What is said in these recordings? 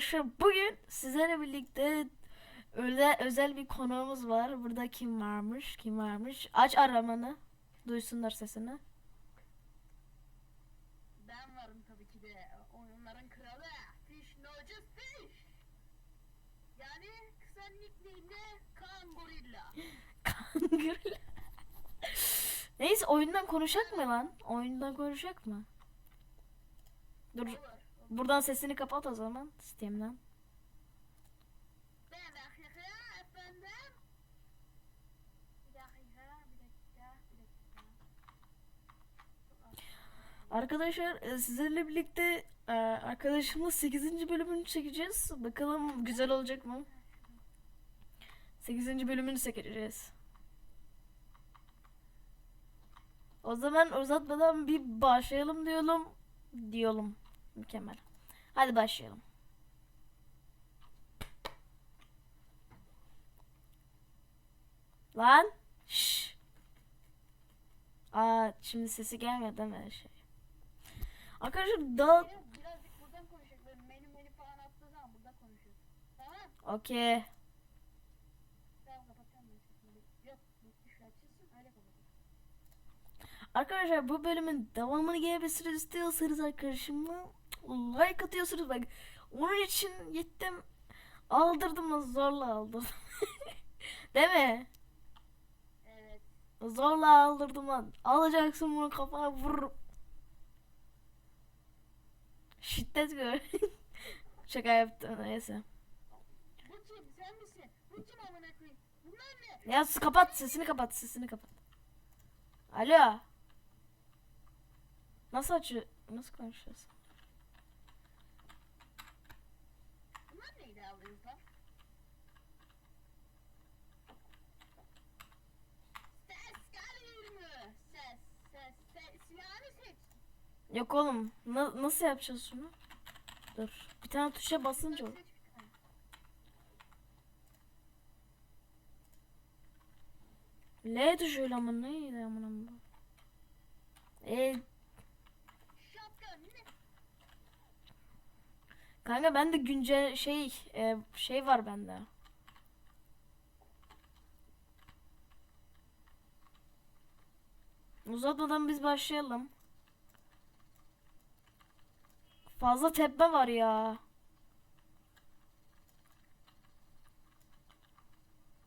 arkadaşlar bugün sizlerle birlikte özel, özel bir konuğumuz var. Burada kim varmış? Kim varmış? Aç aramanı. Duysunlar sesini. Ben varım tabii ki de. Oyunların kralı. Fish Nocu Fish. Yani kısa nickname'le Kaan Gorilla. Kangırla. Neyse oyundan konuşak mı lan? Oyundan konuşak mı? Dur. Olur. Buradan sesini kapat o zaman dakika. Arkadaşlar e, sizlerle birlikte e, arkadaşımla 8. bölümünü çekeceğiz. Bakalım güzel olacak mı? 8. bölümünü çekeceğiz. O zaman uzatmadan bir başlayalım diyorum. Diyorum. Mükemmel. Hadi başlayalım. Lan. Şş. Aa şimdi sesi gelmiyor değil mi şey? Arkadaşlar Biraz- Birazcık buradan konuşacak. Böyle menü menü falan attığı zaman burada konuşuyoruz. Tamam. okey. Arkadaşlar bu bölümün devamını gelmesini istiyorsanız arkadaşımla like atıyorsunuz bak. Onun için gittim aldırdım zorla aldım. Değil mi? Evet. Zorla aldırdım lan. Alacaksın bunu kafana vur. Şiddet gör. Şaka yaptım neyse. Sen misin? Bu kim amına koyayım? Bunlar ne? Ya kapat sesini kapat sesini kapat. Alo. Nasıl açıyor? Nasıl konuşuyorsun? Bunlar neydi alıyoruz lan? Ses geliyor mu? Ses, ses, ses. Silahını seç. Yok oğlum. Na- nasıl yapacağız şunu? Dur. Bir tane tuşa basınca olur. L tuşuyla ama neydi amına bu? E kanka bende güncel şey e, şey var bende. Uzatmadan biz başlayalım. Fazla tepme var ya.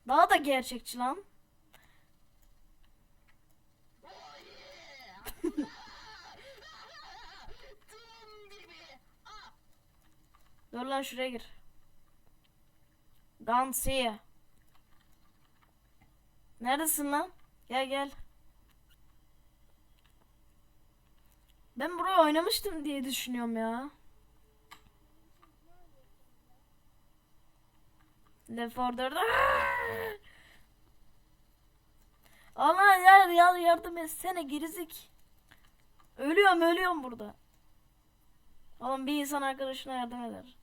Daha da gerçekçi lan. Dur lan şuraya gir. Gansiye. Neredesin lan? Gel gel. Ben burayı oynamıştım diye düşünüyorum ya. Left 4 Dead. Allah yar yar yardım etsene gerizik. Ölüyorum ölüyorum burada. Oğlum bir insan arkadaşına yardım eder.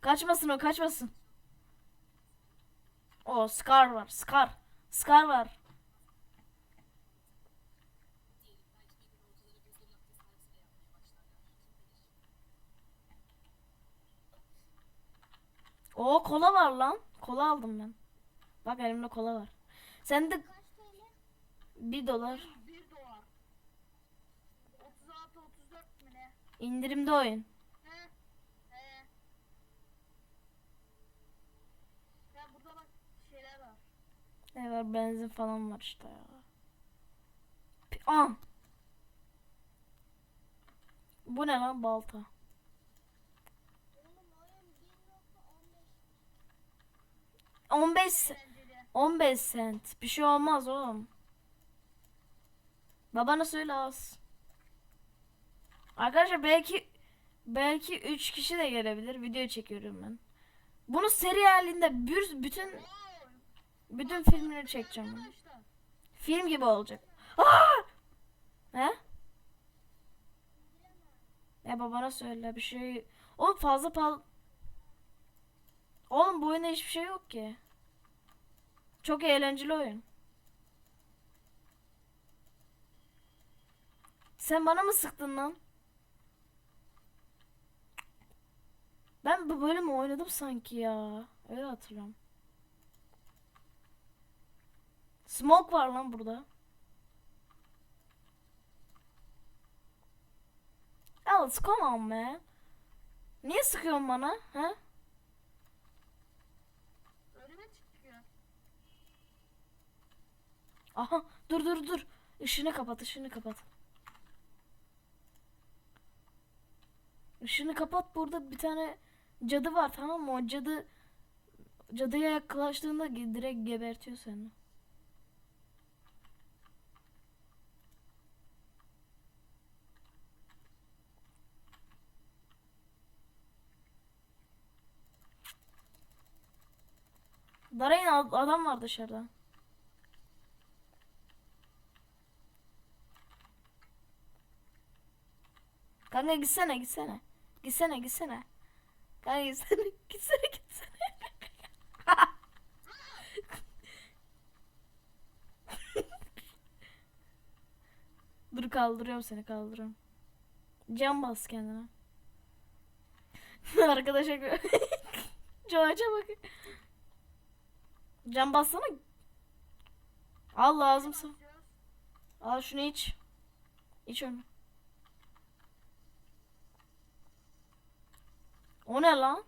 Kaçmasın o kaçmasın. O Scar var Scar. Scar var. O kola var lan. Kola aldım ben. Bak elimde kola var. Kaç TL? 1 dolar. 1 dolar. 36 34 mu ne? İndirimde oyun. He? He. Ya burada bak şeyler var. Ne var benzin falan var işte ya. Aa. Bu ne lan balta? Oğlum oyun 15 se- eğlenceli. 15 cent. Bir şey olmaz oğlum. Babana söyle az. Arkadaşlar belki belki 3 kişi de gelebilir. Video çekiyorum ben. Bunu seri halinde bir, bütün bütün filmleri çekeceğim. ben. Film gibi olacak. Aa! He? Ya babana söyle bir şey. Oğlum fazla pal... Oğlum bu oyunda hiçbir şey yok ki. Çok eğlenceli oyun. Sen bana mı sıktın lan? Ben bu bölümü oynadım sanki ya. Öyle hatırlıyorum. Smoke var lan burada. Alex come on man. Niye sıkıyorsun bana? Ha? Aha dur dur dur. Işığını kapat ışığını kapat. Işığını kapat burada bir tane cadı var tamam mı? O cadı cadıya yaklaştığında direkt gebertiyor seni. Darayın ad- adam var dışarıda. Kanka gitsene gitsene. Gitsene gitsene. Kanka gitsene gitsene gitsene. Dur kaldırıyorum seni kaldırıyorum. Cam bas kendine. Arkadaşa George'a bak. Cam bassana. Al lazımsa. Al şunu iç. İç onu. O ne lan?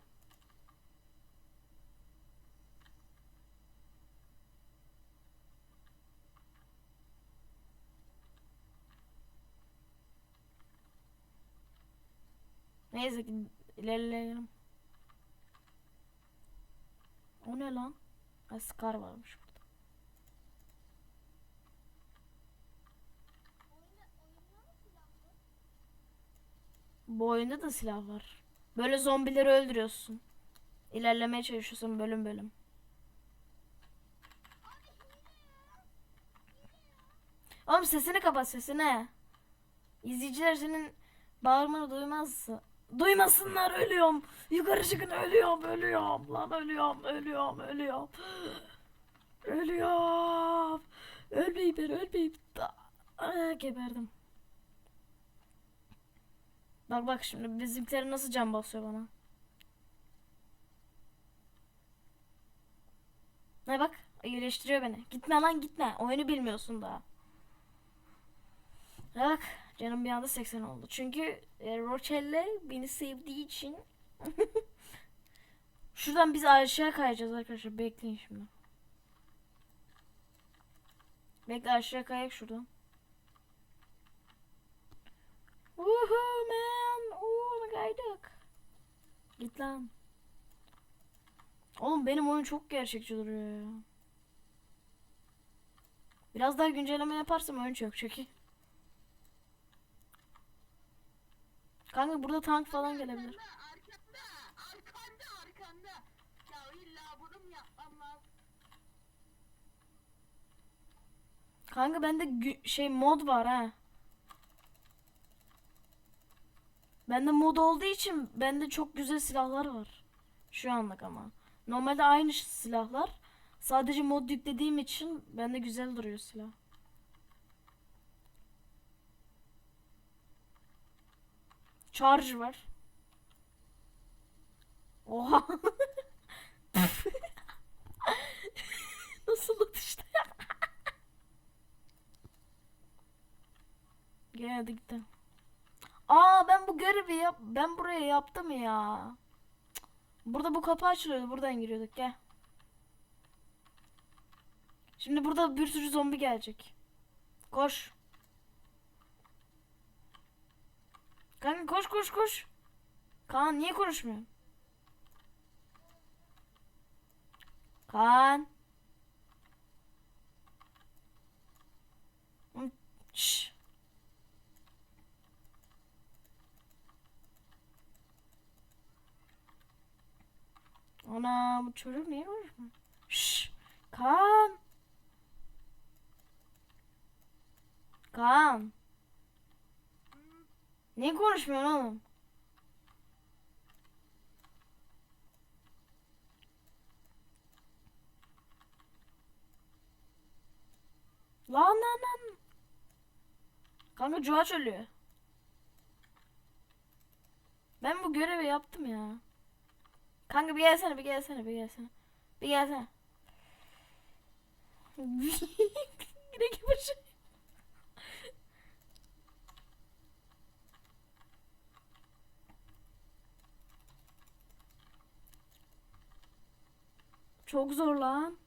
Neyse ki ilerleyelim. O ne lan? Ha, Scar varmış burada. Bu oyunda da silah var. Böyle zombileri öldürüyorsun. İlerlemeye çalışıyorsun bölüm bölüm. Oğlum sesini kapat sesini. İzleyiciler senin bağırmanı duymaz. Duymasınlar ölüyorum. Yukarı çıkın ölüyorum ölüyorum lan ölüyorum ölüyorum ölüyorum. Ölüyorum. Ölmeyeyim ben ölmeyeyim. Aa, geberdim. Bak bak şimdi bizimkiler nasıl can basıyor bana. Ne bak iyileştiriyor beni. Gitme lan gitme. Oyunu bilmiyorsun daha. Bak canım bir anda 80 oldu. Çünkü e, Rochelle beni sevdiği için. Şuradan biz aşağı kayacağız arkadaşlar. Bekleyin şimdi. Bekle aşağı kayak şuradan. Woohoo man. Oo kaydık. Git lan. Oğlum benim oyun çok gerçekçi duruyor ya. Biraz daha güncelleme yaparsam oyun çok çeki. Kanka burada tank falan gelebilir. Arkanda, arkanda, arkanda, arkanda. Ya illa bunu mu yapmam lazım? Kanka bende şey mod var ha. Bende mod olduğu için bende çok güzel silahlar var. Şu anlık ama. Normalde aynı silahlar. Sadece mod yüklediğim için bende güzel duruyor silah. Charge var. Oha. Nasıl atıştı? Gene de gitti. Aa ben bu görevi yap ben buraya yaptım ya. Burada bu kapı açılıyordu. Buradan giriyorduk. Gel. Şimdi burada bir sürü zombi gelecek. Koş. Kanka koş koş koş. Kaan niye konuşmuyor? Kaan. Şşş. Ana bu çocuk niye konuşmuyor? Şşş. Kaan. Kaan. Niye konuşmuyorsun oğlum? Lan lan lan. Kanka Cuhaç ölüyor. Ben bu görevi yaptım ya. Kanka bir gelsene bir gelsene bir gelsene. Bir gelsene. Yine kıvırcık. Çok zor lan.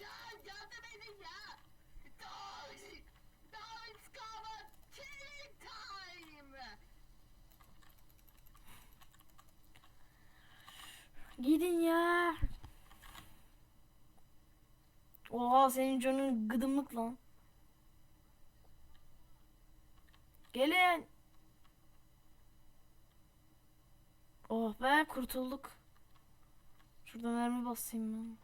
Ya yardım edin ya. Dog. Dog's cover killing time. Gidin ya. Oha senin canın gıdımlık lan. Gelin. Oh be kurtulduk. Şurada mermi basayım ben.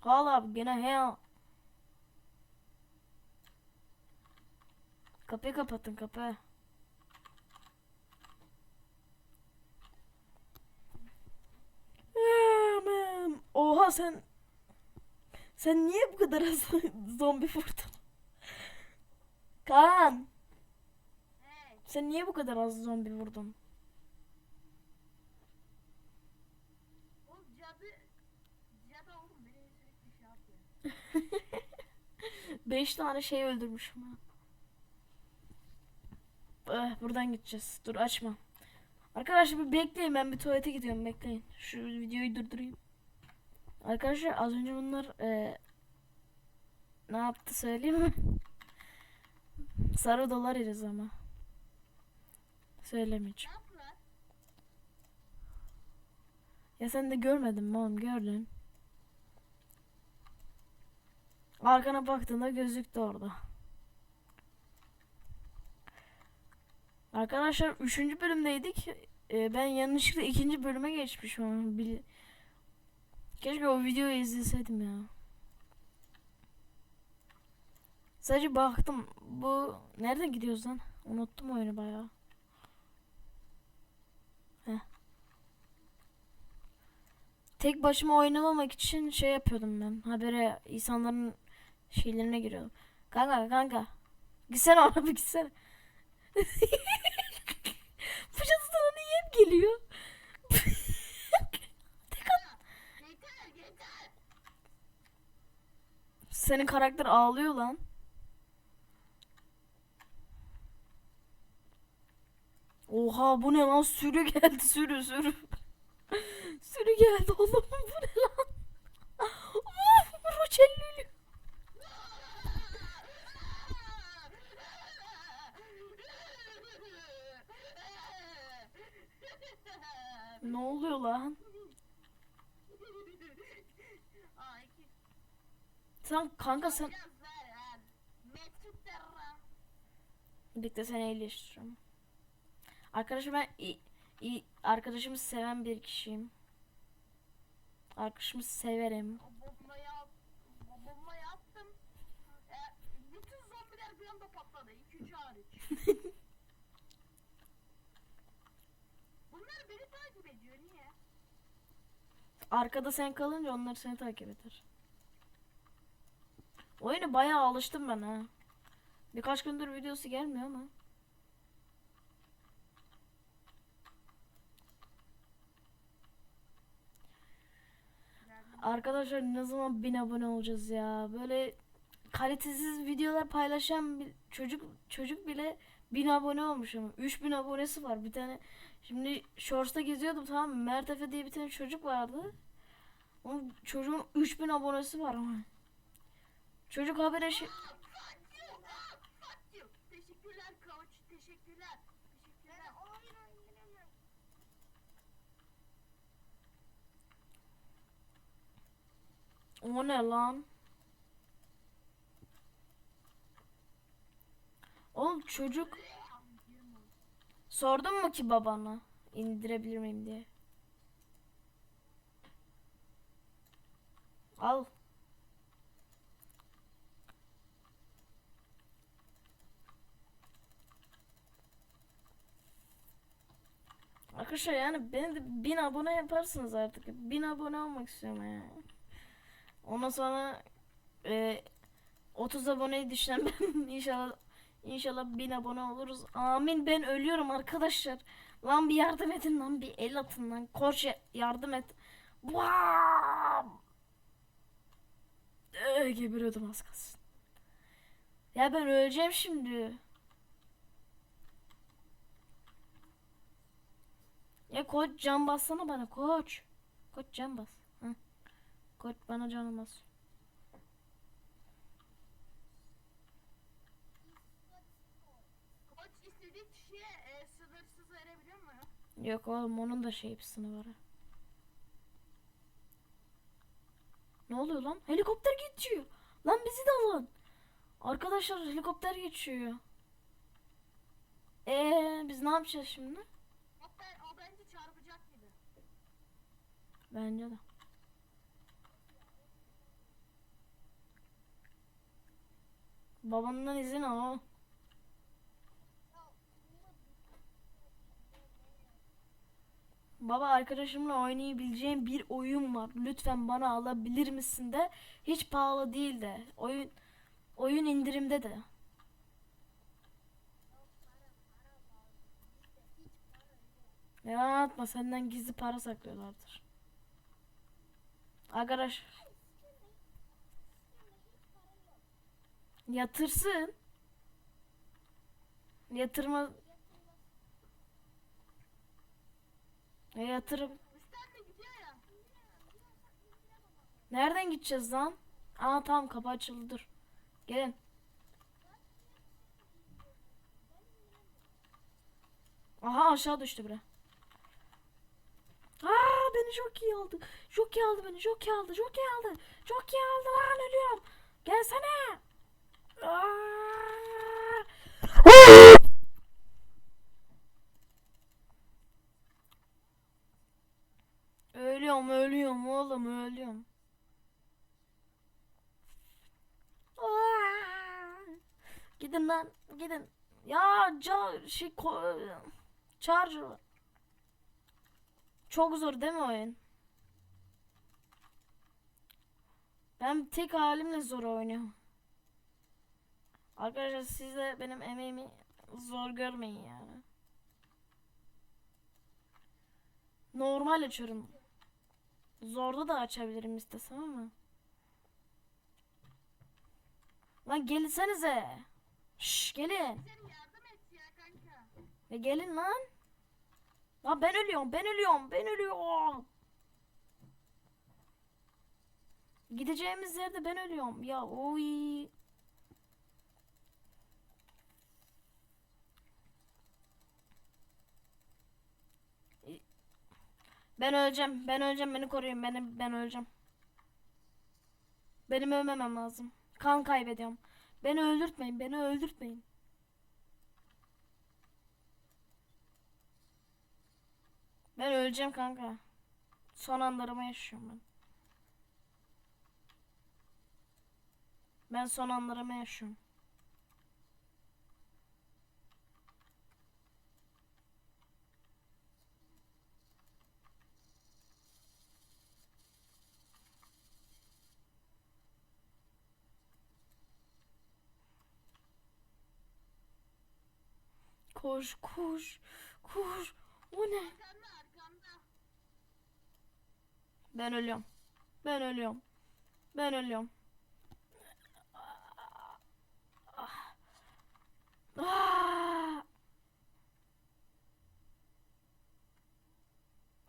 Hala abi gene he. Kapıyı kapatın kapıyı. Oha sen sen niye bu kadar az zombi vurdun? Kaan Hey. sen niye bu kadar az zombi vurdun? Cadı. Cadı oğlum şey. 5 tane şey öldürmüşüm ha. Eh, buradan gideceğiz. Dur açma. Arkadaşlar bir bekleyin ben bir tuvalete gidiyorum bekleyin. Şu videoyu durdurayım. Arkadaşlar az önce bunlar eh, ne yaptı söyleyeyim mi? Sarı dolar yeriz ama. Söylemeyeceğim. Ya sen de görmedin mi oğlum gördün. Arkana baktığında gözüktü orada. Arkadaşlar 3. bölümdeydik. Ee, ben yanlışlıkla ikinci bölüme geçmişim bil- Keşke o videoyu izleseydim ya. Sadece baktım. Bu nereden gidiyoruz lan? Unuttum oyunu bayağı. Tek başıma oynamamak için şey yapıyordum ben. Habere insanların şeylerine giriyordum. Kanka kanka. Gitsene ona bir gitsene. Bu cadı sana niye geliyor? Yeter yeter. Senin karakter ağlıyor lan. Oha bu ne lan sürü geldi sürü sürü. sürü geldi oğlum bu ne lan? Of Roçellülü. Ne oluyor lan? Aa iki. Sen kanka sen birlikte seni iyileştiriyorum. Arkadaşım ben iyi, iyi, arkadaşımı seven bir kişiyim. Arkadaşımı severim. E, bütün zombiler bir anda patladı. 2-3 hariç. Bunlar beni takip ediyor. Niye? Arkada sen kalınca onlar seni takip eder. Oyunu bayağı alıştım ben ha. Birkaç gündür videosu gelmiyor ama. Arkadaşlar ne zaman bin abone olacağız ya? Böyle kalitesiz videolar paylaşan bir çocuk çocuk bile bin abone olmuş ama 3000 abonesi var bir tane. Şimdi Shorts'ta geziyordum tamam mı? Mert Efe diye bir tane çocuk vardı. Onun çocuğun 3000 abonesi var ama. Çocuk habere şey... Teşekkürler coach. Teşekkürler. Teşekkürler. O ne lan? Oğlum çocuk sordun mu ki babana indirebilir miyim diye? Al. Arkadaşlar yani beni de bin abone yaparsınız artık. Bin abone olmak istiyorum ya. Ondan sonra e, 30 aboneyi düşünen ben inşallah İnşallah 1000 abone oluruz. Amin ben ölüyorum arkadaşlar. Lan bir yardım edin lan bir el atın lan. Ya- yardım et. Vaa! Ee, geberiyordum az kalsın. Ya ben öleceğim şimdi. Ya koç can bassana bana koç. Koç can bas. Hı. Koç bana can bas. Koç istediği kişiye e, sınırsız verebiliyor mu? Yok oğlum onun da şey bir sınırı. Ne oluyor lan? Helikopter geçiyor. Lan bizi de alın. Arkadaşlar helikopter geçiyor. Ee biz ne yapacağız şimdi? Hatta o bence çarpacak gibi. Bence de. Babamdan izin al. Baba arkadaşımla oynayabileceğim bir oyun var. Lütfen bana alabilir misin de. Hiç pahalı değil de. Oyun oyun indirimde de. Ya atma senden gizli para saklıyorlardır. Arkadaş yatırsın. Yatırma e yatırım. Nereden gideceğiz lan? Aa tamam kapı açıldı dur. Gelin. Aha aşağı düştü bre. İyi aldı. İyi aldı beni. İyi aldı. İyi aldı. İyi aldı lan ölüyorum. Gelsene. Ölüyorum ölüyorum oğlum ölüyorum. Gidin lan gidin. Ya ca şey ko- charger. Çok zor değil mi oyun? Ben tek halimle zor oynuyorum. Arkadaşlar siz de benim emeğimi zor görmeyin yani. Normal açıyorum. Zorda da açabilirim istesem ama. Lan gelsenize. Şş gelin. Ya gelin lan. Lan ben ölüyorum, ben ölüyorum, ben ölüyorum. Gideceğimiz yerde ben ölüyorum. Ya oy. Ben öleceğim. Ben öleceğim. Beni koruyun. Beni ben öleceğim. Benim ölmemem lazım. Kan kaybediyorum. Beni öldürtmeyin. Beni öldürtmeyin. Ben öleceğim kanka. Son anlarımı yaşıyorum ben. Ben son anlarımı yaşıyorum. Koş koş koş. O ne? Ben ölüyorum. Ben ölüyorum. Ben ölüyorum.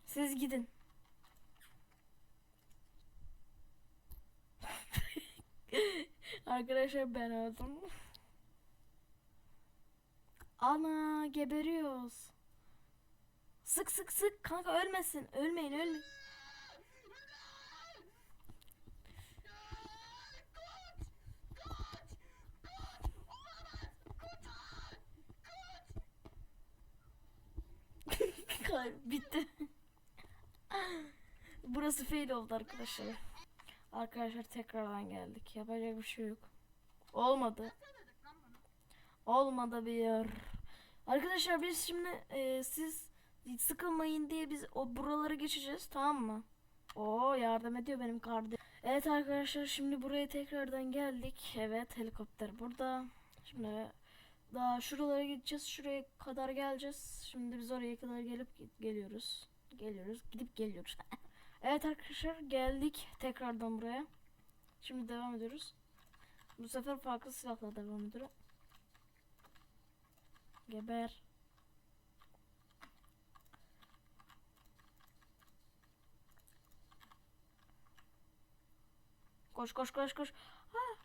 Siz gidin. Arkadaşlar ben öldüm. Ana geberiyoruz. Sık sık sık kanka ölmesin. Ölmeyin ölmeyin. Bitti. Burası fail oldu arkadaşlar. Arkadaşlar tekrardan geldik. Yapacak bir şey yok. Olmadı. Olmadı bir yer. Arkadaşlar biz şimdi e, siz sıkılmayın diye biz o buraları geçeceğiz tamam mı? Oo yardım ediyor benim kardeşim. Evet arkadaşlar şimdi buraya tekrardan geldik. Evet helikopter burada. Şimdi Daha şuralara gideceğiz. Şuraya kadar geleceğiz. Şimdi biz oraya kadar gelip geliyoruz. Geliyoruz. Gidip geliyoruz. evet arkadaşlar geldik tekrardan buraya. Şimdi devam ediyoruz. Bu sefer farklı silahla devam ediyorum. Geber. Koş koş koş koş. Ah.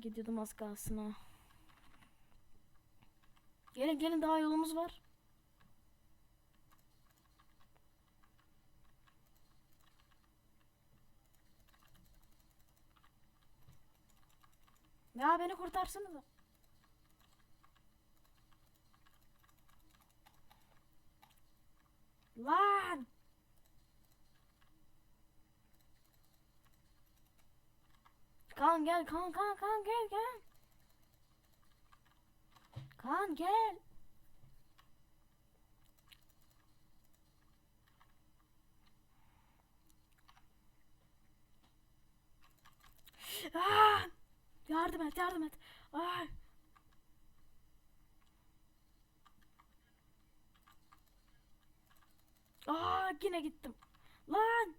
Gidiyordum az kalsın ha. Gelin gelin daha yolumuz var. Ya beni kurtarsana Lan! Kaan gel, Kaan, Kaan, Kaan gel, gel. Kaan gel. Aa! Yardım et, yardım et. Ay. Aa, yine gittim. Lan!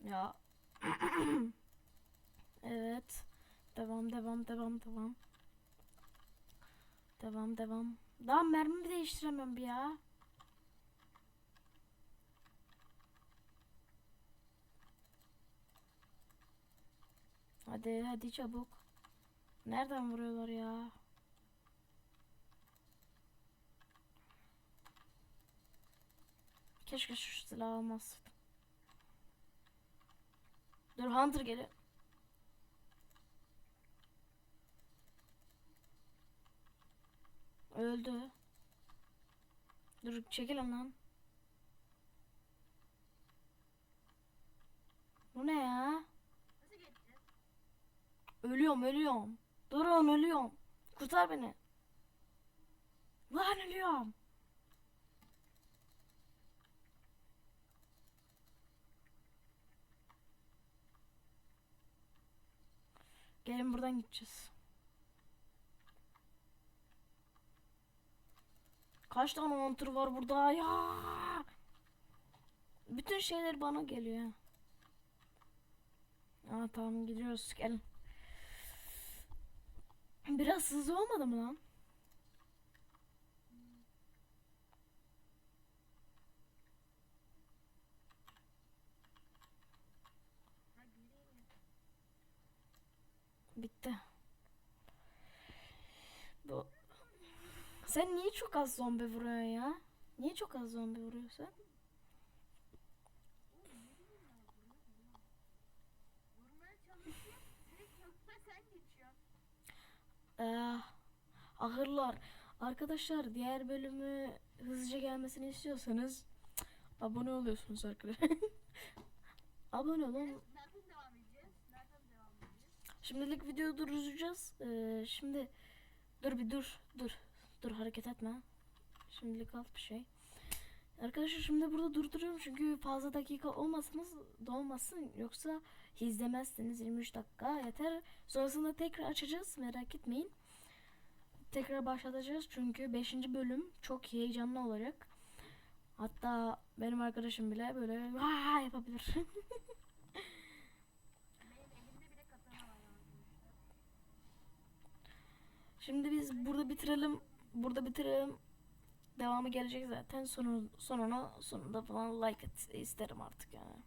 Ya. evet. Devam, devam, devam, devam. Devam, devam. Daha mermi değiştiremem ya. Hadi, hadi çabuk. Nereden vuruyorlar ya? Keşke şu silahı almasaydım. Dur Hunter geliyor. Öldü. Dur çekil lan. Bu ne ya? Ölüyorum ölüyorum. Durun ölüyorum. Kurtar beni. Lan ölüyorum. Gelin buradan gideceğiz. Kaç tane montur var burada ya? Bütün şeyler bana geliyor. Aa tamam gidiyoruz gelin. Biraz hızlı olmadı mı lan? Bitti. Bu Sen niye çok az zombi vuruyorsun ya? Niye çok az zombi vuruyorsun? Ee, ahırlar. Arkadaşlar diğer bölümü hızlıca gelmesini istiyorsanız abone oluyorsunuz arkadaşlar. abone olun. Nereden devam edeceğiz? Nereden devam edeceğiz? Şimdilik videoyu durduracağız. Ee, şimdi dur bir dur dur dur hareket etme. Şimdilik alt bir şey. Arkadaşlar şimdi burada durduruyorum çünkü fazla dakika olmasınız dolmasın yoksa izlemezsiniz 23 dakika yeter. Sonrasında tekrar açacağız merak etmeyin. Tekrar başlatacağız çünkü 5. bölüm çok heyecanlı olacak. Hatta benim arkadaşım bile böyle Vaa yapabilir. Şimdi biz burada bitirelim. Burada bitirelim. Devamı gelecek zaten. Sonu, sonuna sonunda falan like et isterim artık yani.